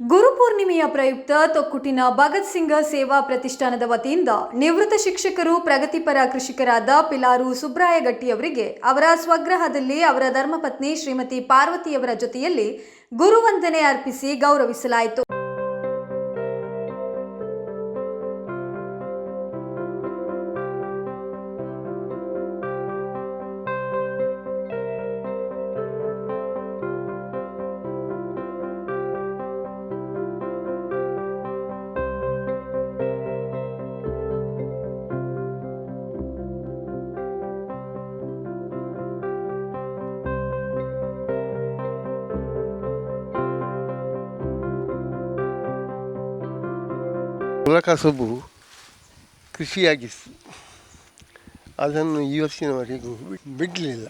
ಗುರುಪೂರ್ಣಿಮೆಯ ಪ್ರಯುಕ್ತ ತೊಕ್ಕುಟಿನ ಭಗತ್ ಸಿಂಗ್ ಸೇವಾ ಪ್ರತಿಷ್ಠಾನದ ವತಿಯಿಂದ ನಿವೃತ್ತ ಶಿಕ್ಷಕರು, ಪ್ರಗತಿಪರ ಕೃಷಿಕರಾದ ಪಿಲಾರು ಸುಬ್ರಾಯಗಟ್ಟಿಯವರಿಗೆ ಅವರ ಸ್ವಗ್ರಹದಲ್ಲಿ ಅವರ ಧರ್ಮಪತ್ನಿ ಶ್ರೀಮತಿ ಪಾರ್ವತಿಯವರ ಜೊತೆಯಲ್ಲಿ ಗುರುವಂದನೆ ಅರ್ಪಿಸಿ ಗೌರವಿಸಲಾಯಿತು. ಕುಲಕಸಬು ಕೃಷಿಯಾಗಿತ್ತು. ಅದನ್ನು ಇವತ್ತಿನವರೆಗೂ ಬಿಡಲಿಲ್ಲ.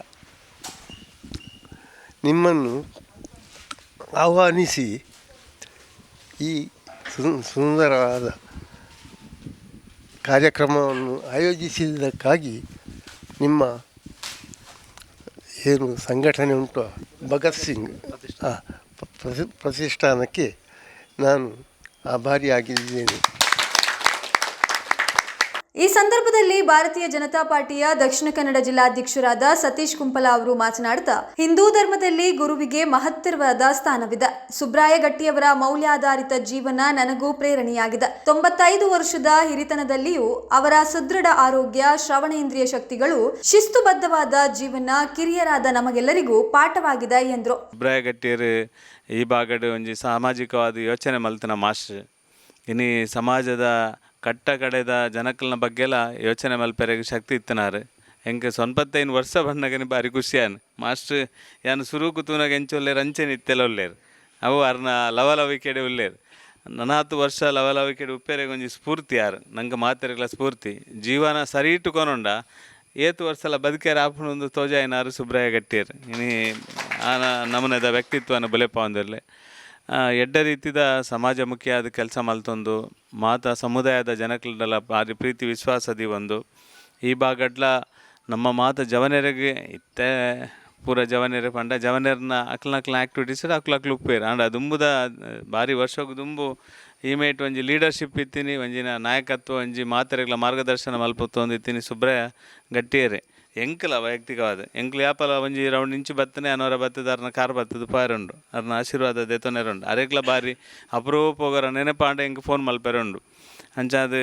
ನಿಮ್ಮನ್ನು ಆಹ್ವಾನಿಸಿ ಈ ಸುಂದರವಾದ ಕಾರ್ಯಕ್ರಮವನ್ನು ಆಯೋಜಿಸಿದ್ದಕ್ಕಾಗಿ ನಿಮ್ಮ ಏನು ಸಂಘಟನೆ ಉಂಟು, ಭಗತ್ ಸಿಂಗ್ ಪ್ರತಿಷ್ಠಾನಕ್ಕೆ ನಾನು ಆಭಾರಿಯಾಗಿದ್ದೇನೆ. ಈ ಸಂದರ್ಭದಲ್ಲಿ ಭಾರತೀಯ ಜನತಾ ಪಾರ್ಟಿಯ ದಕ್ಷಿಣ ಕನ್ನಡ ಜಿಲ್ಲಾಧ್ಯಕ್ಷರಾದ ಸತೀಶ್ ಕುಂಪಲ ಅವರು ಮಾತನಾಡ್ತಾ ಹಿಂದೂ ಧರ್ಮದಲ್ಲಿ ಗುರುವಿಗೆ ಮಹತ್ತರವಾದ ಸ್ಥಾನವಿದೆ. ಸುಬ್ರಾಯ ಗಟ್ಟಿಯವರ ಮೌಲ್ಯಾಧಾರಿತ ಜೀವನ ನನಗೂ ಪ್ರೇರಣೆಯಾಗಿದೆ. ತೊಂಬತ್ತೈದು ವರ್ಷದ ಹಿರಿತನದಲ್ಲಿಯೂ ಅವರ ಸುದೃಢ ಆರೋಗ್ಯ, ಶ್ರವಣೇಂದ್ರಿಯ ಶಕ್ತಿಗಳು ಶಿಸ್ತುಬದ್ಧವಾದ ಜೀವನ ಕಿರಿಯರಾದ ನಮಗೆಲ್ಲರಿಗೂ ಪಾಠವಾಗಿದೆ ಎಂದರು. ಅಭಿಪ್ರಾಯಗಟ್ಟಿಯರು ಈ ಭಾಗದ ಒಂಜಿ ಸಾಮಾಜಿಕವಾದ ಯೋಚನೆ ಮಲ್ತನ ಮಾಸ್ಟರ್ ಇನಿ ಸಮಾಜದ ಕಟ್ಟ ಕಡೆದ ಜನಕಲ್ನ ಬಗ್ಗೆಲ್ಲ ಯೋಚನೆ ಮಲ್ಪೆರೆಗೆ ಶಕ್ತಿ ಇತ್ತನಾರು. ಹೆಂಗೆ ಸೊನ್ಪತ್ತೈನ್ ವರ್ಷ ಬಂದಾಗನಿ ಬಾರಿ ಖುಷಿಯಾನ್. ಮಾಸ್ಟರ್ ಯಾನು ಸುರುಕು ತೂನಾಗ ಎಂಚೊಲ್ಲೇರು ಅಂಚೆನ ಇತ್ತೆಲ್ಲ ಒಲ್ಲೇರು ಅವು ಅರ್ನ ಲವಲವಿಕೆಡೆ ಉಲ್ಲೇರು ನನಾತು ವರ್ಷ ಲವಲವಿಕೆಡೆ ಉಪ್ಪೇರೆಗೆ ಒಂಜಿ ಸ್ಫೂರ್ತಿ ಯಾರು. ನಂಗೆ ಮಾತೆರೆಗ್ಲ ಸ್ಫೂರ್ತಿ. ಜೀವನ ಸರಿ ಇಟ್ಟುಕೊನೊಂಡ. ಏತು ವರ್ಷಲ ಬದುಕ್ಯಾರ ಆಪಣ ಒಂದು ತೋಜಾಯಿನಾರು ಸುಬ್ರಾಯ ಗಟ್ಟಿಯರು. ಇನಿ ಆ ನಮನದ ವ್ಯಕ್ತಿತ್ವನ ಬಲೆಪ ಒಂದಿರಲಿ ಎಡ್ಡ ರೀತಿದ ಸಮಾಜಮುಖಿಯಾದ ಕೆಲಸ ಮಲ್ತೊಂದು, ಮಾತ ಸಮುದಾಯದ ಜನಕ್ಲೆಲ್ಲ ಭಾರಿ ಪ್ರೀತಿ, ವಿಶ್ವಾಸದಿ ಒಂದು. ಈ ಬಾಗಡ್ಲ ನಮ್ಮ ಮಾತ ಜವನೆರೆಗೆ ಇತ್ತೆ, ಪೂರ ಜವನೆರೆ ಪಂಡ ಜವನೆರ್ನ ಅಕ್ಲಕ್ಲ ಆ್ಯಕ್ಟಿವಿಟೀಸ್ ಅಕ್ಲಕ್ಲು ಉಪ್ಪೇರು ಆಂಡ ದುಂಬುದ, ಭಾರಿ ವರ್ಷಕ್ಕೆ ದುಂಬು ಈಮೇಟ್ ಒಂಜಿ ಲೀಡರ್ಶಿಪ್ ಇತ್ತೀನಿ, ಒಂಜಿನ ನಾಯಕತ್ವ, ಒಂಜಿ ಮಾತರೆಗಳ ಮಾರ್ಗದರ್ಶನ ಮಲ್ಪತ್ತು ಒಂದು ಇತ್ತೀನಿ ಸುಬ್ರಾಯ ಗಟ್ಟಿಯರೆ. ಎಂಕಲ ವೈಯಕ್ತಿಕವಾದ. ಎಂಕಲ ಯಾಪಲ ಒಂಜಿ ರೌಂಡ್ ಇಂಚು ಬತ್ತನೆ, ಅನವರ ಬತ್ತದ, ಅರ್ನ ಕಾರ್ ಬತ್ತದ ಪಾರುಂಡು ಅರ್ನ ಆಶೀರ್ವಾದ ದೆತೊನೆರುಂಡು ಅರೆಕ್ಲ ಬಾರಿ ಅಪರೂಪ ಹೋಗೋರ ನೆನಪಾಂಡ ಎಂಕ್ ಫೋನ್ ಮಲ್ಪೆರುಂಡು. ಅಂಚಾದ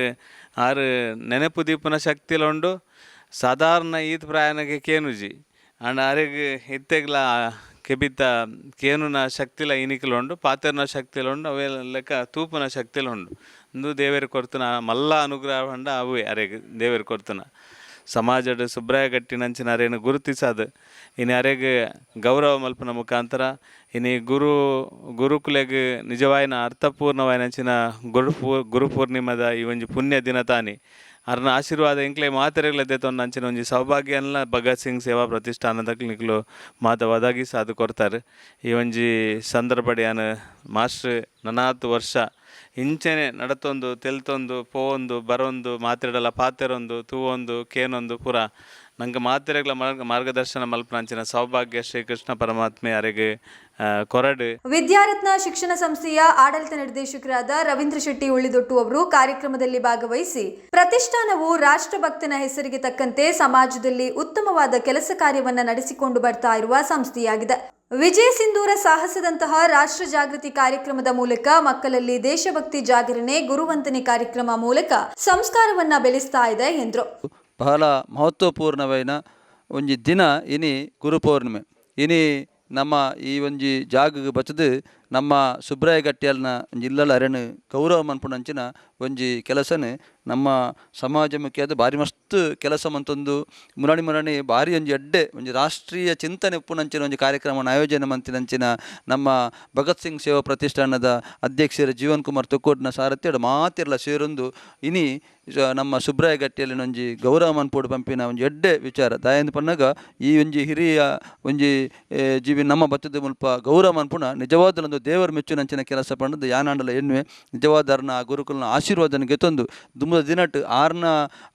ಆರು ನೆನಪು ದೀಪನ ಶಕ್ತಿಲ ಉಂಡು ಸಾಧಾರಣ ಈತ್ ಪ್ರಯಾಣಕ್ಕೆ ಕೇನುಜಿ. ಅಂಡ್ ಅರೆಗ್ ಇತ್ತೆಗ್ಲ ಕೆಬಿತ್ತ ಕೇನುನ ಶಕ್ತಿಲ ಇನಿಕಲುಂಡು, ಪಾತೆರ್ನ ಶಕ್ತಿಲ ಉಂಡು ಅವೇ ಲೆಕ್ಕ ತೂಪುನ ಶಕ್ತಿಲ ಉಂಡು ಇಂದು ದೇವೇರು ಕೊರ್ತನ ಮಲ್ಲ ಅನುಗ್ರಹ ಪಂಡ ಅವೇ ಅರೆಗ್ ದೇವೇರು ಕೊರ್ತನ. ಸಮಾಜದ ಸುಬ್ರಾಯ ಗಟ್ಟಿನಂಚಿನ ಅರೇನು ಗುರುತಿಸದು ಇನ್ನು ಅರೆಗೆ ಗೌರವ ಮಲ್ಪನ ಮುಖಾಂತರ, ಇನ್ನು ಗುರು, ಗುರುಕುಲೆಗ್ ನಿಜವಾಯಿನ ಅರ್ಥಪೂರ್ಣವಾಯಿನಂಚಿನ ಗುರು ಗುರುಪೂರ್ಣಿಮದ ಗುರು ಪೂರ್ಣಿಮದ ಈ ಒಂದು ಪುಣ್ಯ ದಿನ ತಾನಿ. ಅರ್ನ ಆಶೀರ್ವಾದ ಇಂಕ್ಲೆ ಮಾತೆರೆಗ್ಲದೆ ಅಂಚಿನ ಒಂಜಿ ಸೌಭಾಗ್ಯನ ಭಗತ್ ಸಿಂಗ್ ಸೇವಾ ಪ್ರತಿಷ್ಠಾನದ ನಿಕ್ಲು ಮಾತ ಒದಗಿ ಸಾಧು ಕೊಡ್ತಾರೆ. ಈ ಒಂಜಿ ಸಂದರ್ಭಡಿಯಾನ ಮಾಸ್ಟ್ರ್ ನನಾತು ವರ್ಷ ಇಂಚೆನೆ ನಡತೊಂದು, ತೆಲ್ತೊಂದು, ಪೋವೊಂದು, ಬರೊಂದು, ಮಾತೆರಡಲ ಪಾತೆರೊಂದು, ತೂವೊಂದು, ಕೇನೊಂದು ಪೂರ ನಂಗೆ ಮಾರ್ಗ, ಮಾರ್ಗದರ್ಶನ ಮಲ್ಪನಾಂಚಿನ ಸೌಭಾಗ್ಯ ಶ್ರೀಕೃಷ್ಣ ಪರಮಾತ್ಮೆ ಅರೆಗೆ ಕೊರಡು. ವಿದ್ಯಾರತ್ನ ಶಿಕ್ಷಣ ಸಂಸ್ಥೆಯ ಆಡಳಿತ ನಿರ್ದೇಶಕರಾದ ರವೀಂದ್ರ ಶೆಟ್ಟಿ ಉಳಿದೊಟ್ಟು ಅವರು ಕಾರ್ಯಕ್ರಮದಲ್ಲಿ ಭಾಗವಹಿಸಿ, ಪ್ರತಿಷ್ಠಾನವು ರಾಷ್ಟ್ರಭಕ್ತನ ಹೆಸರಿಗೆ ತಕ್ಕಂತೆ ಸಮಾಜದಲ್ಲಿ ಉತ್ತಮವಾದ ಕೆಲಸ ಕಾರ್ಯವನ್ನು ನಡೆಸಿಕೊಂಡು ಬರ್ತಾ ಇರುವ ಸಂಸ್ಥೆಯಾಗಿದೆ. ವಿಜಯ ಸಿಂಧೂರ ಸಾಹಸದಂತಹ ರಾಷ್ಟ್ರ ಜಾಗೃತಿ ಕಾರ್ಯಕ್ರಮದ ಮೂಲಕ ಮಕ್ಕಳಲ್ಲಿ ದೇಶಭಕ್ತಿ ಜಾಗರಣೆ, ಗುರುವಂತನೆ ಕಾರ್ಯಕ್ರಮ ಮೂಲಕ ಸಂಸ್ಕಾರವನ್ನ ಬೆಳೆಸ್ತಾ ಇದೆ, ಎಂದರು. ಬಹಳ ಮಹತ್ವಪೂರ್ಣವೈನ ಒಂಜಿ ದಿನ ಇನಿ ಗುರು ಪೌರ್ಣಿಮೆ. ಇನಿ ನಮ್ಮ ಈ ಒಂಜಿ ಜಾಗ ಬಚದು ನಮ್ಮ ಸುಬ್ರಾಯ ಗಟ್ಟಿಯಲ್ನ ಒಂಜಿ ಅರೆನ್ ಗೌರವ ಮನ್ಪುನಂಚಿನ ಒಂಜಿ ಕೆಲಸನೇ ನಮ್ಮ ಸಮಾಜಮುಖಿಯಾದ ಭಾರಿ ಮಸ್ತ್ ಕೆಲಸ ಮಂತೊಂದು ಮುರಾಣಿ ಮುರಾಣಿ ಭಾರಿ ಒಂಜಿ ಎಡ್ಡೆ ಒಂಜಿ ರಾಷ್ಟ್ರೀಯ ಚಿಂತನೆ ಉಪ್ಪುನಂಚಿನ ಒಂಜಿ ಕಾರ್ಯಕ್ರಮನ ಆಯೋಜನೆ ಮಂತಿನಂಚಿನ ನಮ್ಮ ಭಗತ್ ಸಿಂಗ್ ಸೇವಾ ಪ್ರತಿಷ್ಠಾನದ ಅಧ್ಯಕ್ಷರ ಜೀವನ್ ಕುಮಾರ್ ತೊಕ್ಕೋಟ್ನ ಸಾರಥ್ಯಡ ಮಾತಿರ್ಲ ಸೇರೊಂದು. ಇನಿ ನಮ್ಮ ಸುಬ್ರಾಯ ಗಟ್ಟಿಯಲ್ಲಿ ಒಂಜಿ ಗೌರವ ಮನ್ಪೋಡು ಪಂಪಿನ ಒಂಜಿ ಎಡ್ಡೆ ವಿಚಾರ. ದಾಯಂದು ಪನ್ನಗ ಈ ಒಂಜಿ ಹಿರಿಯ ಒಂಜಿ ಜೀವಿ ನಮ್ಮ ಬತ್ತದ ಮುಲ್ಪ ಗೌರವ ಮನ್ಪುಣ ನಿಜವಾದ ಒಂದು ದೇವರ ಮೆಚ್ಚುನಂಚಿನ ಕೆಲಸ ಪಂಡದು ಯಾನಾಂಡಲ ಎನ್ನುವೆ. ನಿಜವಾದರ್ನ ಆ ಗುರುಕುಲನ ಆಶೀರ್ವಾದನ ತಂದು ದುಂಬದ ದಿನಟ್ ಆರ್ನ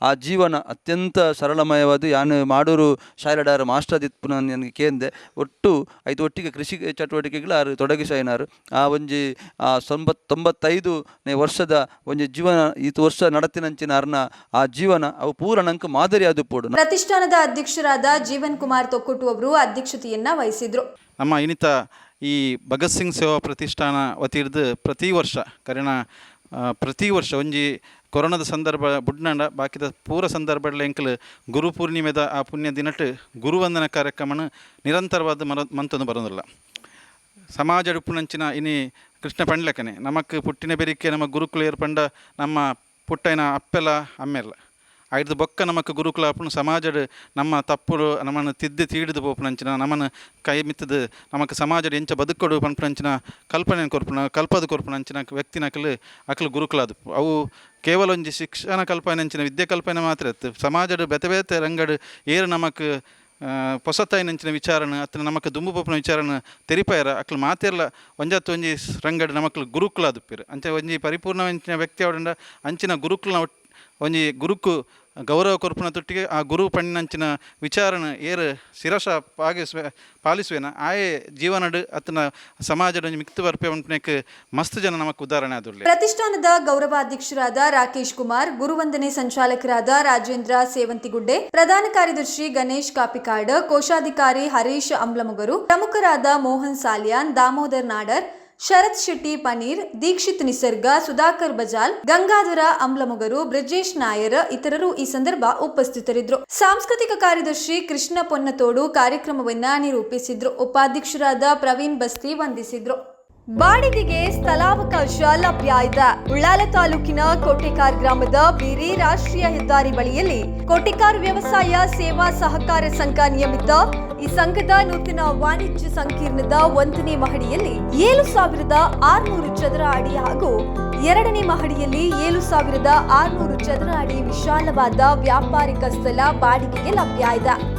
ಆ ಜೀವನ ಅತ್ಯಂತ ಸರಳಮಯವಾದ ಯಾನು ಮಾಡೂರು ಶಾಲೆಡಾರ ಮಾಸ್ಟರ್ ದಿತ್ಪುನ ನನಗೆ ಕೇಂದೆ ಒಟ್ಟು ಐದು ಒಟ್ಟಿಗೆ ಕೃಷಿ ಚಟುವಟಿಕೆಗಳು ಆರು ತೊಡಗಿಸೈನಾರು. ಆ ಒಂಜಿ ಆ ತೊಂಬತ್ ತೊಂಬತ್ತೈದನೇ ವರ್ಷದ ಒಂಜಿ ಜೀವನ ಈ ವರ್ಷ ನಡತಿನಂಚಿನ ಅರ್ನ ಆ ಜೀವನ ಅವು ಪೂರ ಮಾದರಿ ಅದು ಪೋಡು. ಪ್ರತಿಷ್ಠಾನದ ಅಧ್ಯಕ್ಷರಾದ ಜೀವನ್ ಕುಮಾರ್ ತೊಕ್ಕೊಟ್ಟು ಅವರು ಅಧ್ಯಕ್ಷತೆಯನ್ನ ವಹಿಸಿದ್ರು. ನಮ್ಮ ಇನಿತ ಈ ಭಗತ್ ಸಿಂಗ್ ಸೇವಾ ಪ್ರತಿಷ್ಠಾನ ವತಿರ್ದು ಪ್ರತಿ ವರ್ಷ ಕರಿಣ ಪ್ರತಿ ವರ್ಷ ಒಂಜಿ ಕೊರೋನಾದ ಸಂದರ್ಭ ಬುಡ್ನಂಡ, ಬಾಕಿದ ಪೂರ ಸಂದರ್ಭಡ್ಲ ಎಂಕಲ್ ಗುರು ಪೂರ್ಣಿಮೆದ ಆ ಪುಣ್ಯ ದಿನಟ್ ಗುರುವಂದನ ಕಾರ್ಯಕ್ರಮನ ನಿರಂತರವಾದ ಮರ ಮಂತೊಂದು ಬರೋದಿಲ್ಲ. ಸಮಾಜ ಉಪ್ಪುನಂಚಿನ ಇನಿ ಕೃಷ್ಣ ಪಂಡ್ಲಕನೆ, ನಮಕ್ ಪುಟ್ಟಿನ ಬೆರಿಕೆ ನಮ್ಮ ಗುರುಕುಲ ಏರ್ಪಂಡ ನಮ್ಮ ಪುಟ್ಟೈನ ಅಪ್ಪೆಲ ಅಮ್ಮೆಲ್ಲ. ಐದು ಬೊಕ್ಕ ನಮಕ್ ಗುರುಕುಲ ಅಪ್ಪನು ಸಮಾಜಡ್ ನಮ್ಮ ತಪ್ಪುಡು ನಮ್ಮನ್ನು ತಿದ್ದಿ ತೀಡಿದು ಪೋಪುನಂಚಿನ ನಮ್ಮನ್ನು ಕೈ ಮಿತ್ತದು, ನಮಕ್ ಸಮಾಜಡ್ ಎಂಚ ಬದುಕೊಡು ಪನ್ಪುನಂಚಿನ ಕಲ್ಪನೆ ಕೊರ್ಪುನ ಕಲ್ಪದ ಕೊರ್ಪುನಂಚಿನ ವ್ಯಕ್ತಿ ನಕಲು ಅಕಲು ಗುರುಕುಲಾದು ಅವು ಕೇವಲ ಒಂಜಿ ಶಿಕ್ಷಣ ಕಲ್ಪನೆ ಅಂಚಿನ ವಿದ್ಯೆ ಕಲ್ಪನೆ ಮಾತ್ರ ಇತ್ತು ಸಮಾಜಡ್ ಬೆತೆ ಬೇತೆ ರಂಗಡ್ ಏರು ನಮಕ್ ಪೊಸತಾಯಿನಂಚಿನ ವಿಚಾರನ ಅತ್ತ ನಮಕ್ ದುಂಬು ಪೋಪುನ ವಿಚಾರನ ತೆರಿಪಾಯರ, ಅಕ್ಲು ಮಾತೆರ್ಲ ಒಂಜತ್ತು ಒಂಜಿ ರಂಗಡ್ ನಮಕ್ಲು ಗುರುಕುಲ ದುಪ್ಪಿರು ಅಂಚ ಒಂಜಿ ಪರಿಪೂರ್ಣವಂಚಿನ ವ್ಯಕ್ತಿ ಅವಡಂಡ ಅಂಚಿನ ಗುರುಕುಲ ಒಂಜಿ ಗುರುಕು ಗೌರವ ಕೊರ್ಪುನ ತೊಟ್ಟಿಗೆ ಆ ಗುರು ಪಣ್ಣಂಚಿನ ವಿಚಾರನ ಏರು ಶಿರಸ ಪಾಗಿಸ್ ಪಾಲಿಸುವೆನ. ಆಯೇ ಜೀವನಡ್ ಅತನ ಸಮಾಜದ ಒಂಜಿ ಮಿಕ್ತು ಬರ್ಪೆ ಮಸ್ತ್ ಜನ ನಮಕ್ ಉದಾಹರಣೆ ಅದು ಪ್ರತಿಷ್ಠಾನದ ಗೌರವಾಧ್ಯಕ್ಷರಾದ ರಾಕೇಶ್ ಕುಮಾರ್, ಗುರುವಂದನೆ ಸಂಚಾಲಕರಾದ ರಾಜೇಂದ್ರ ಸೇವಂತಿಗುಡ್ಡೆ, ಪ್ರಧಾನ ಕಾರ್ಯದರ್ಶಿ ಗಣೇಶ್ ಕಾಪಿಕಾಡ್, ಕೋಶಾಧಿಕಾರಿ ಹರೀಶ್ ಅಂಬ್ಲಮುಗರು, ಪ್ರಮುಖರಾದ ಮೋಹನ್ ಸಾಲಿಯಾನ್, ದಾಮೋದರ್ ನಾಡರ್ ಶರತ್ ಶೆಟ್ಟಿ ಪನೀರ್, ದೀಕ್ಷಿತ್ ನಿಸರ್ಗ, ಸುಧಾಕರ್ ಬಜಾಲ್, ಗಂಗಾಧರ ಅಂಬ್ಲಮೊಗರು, ಬ್ರಿಜೇಶ್ ನಾಯರ್ ಇತರರು ಈ ಸಂದರ್ಭ ಉಪಸ್ಥಿತರಿದ್ದರು. ಸಾಂಸ್ಕೃತಿಕ ಕಾರ್ಯದರ್ಶಿ ಕೃಷ್ಣ ಪೊನ್ನತೋಡು ಕಾರ್ಯಕ್ರಮವನ್ನ ನಿರೂಪಿಸಿದ್ರು. ಉಪಾಧ್ಯಕ್ಷರಾದ ಪ್ರವೀಣ್ ಬಸ್ತಿ ವಂದಿಸಿದ್ರು. ಬಾಡಿಗೆಗೆ ಸ್ಥಳಾವಕಾಶ ಲಭ್ಯ ಇದೆ. ಉಳ್ಳಾಲ ತಾಲೂಕಿನ ಕೋಟೆಕಾರ್ ಗ್ರಾಮದ ಬೀರಿ ರಾಷ್ಟ್ರೀಯ ಹೆದ್ದಾರಿ ಬಳಿಯಲ್ಲಿ ಕೋಟೆಕಾರ್ ವ್ಯವಸಾಯ ಸೇವಾ ಸಹಕಾರ ಸಂಘ ನಿಯಮಿತ ಈ ಸಂಘದ ನೂತನ ವಾಣಿಜ್ಯ ಸಂಕೀರ್ಣದ ಒಂದನೇ ಮಹಡಿಯಲ್ಲಿ ಏಳು ಸಾವಿರದ ಆರುನೂರು ಚದರ ಅಡಿ ಹಾಗೂ ಎರಡನೇ ಮಹಡಿಯಲ್ಲಿ ಏಳು ಸಾವಿರದ ಆರುನೂರು ಚದರ ಅಡಿ ವಿಶಾಲವಾದ ವ್ಯಾಪಾರಿಕ ಸ್ಥಳ ಬಾಡಿಗೆಗೆ ಲಭ್ಯ ಇದೆ.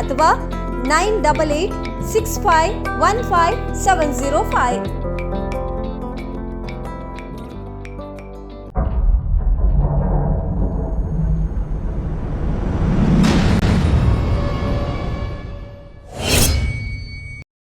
ಅಥವಾ nine double eight six five one five seven zero five.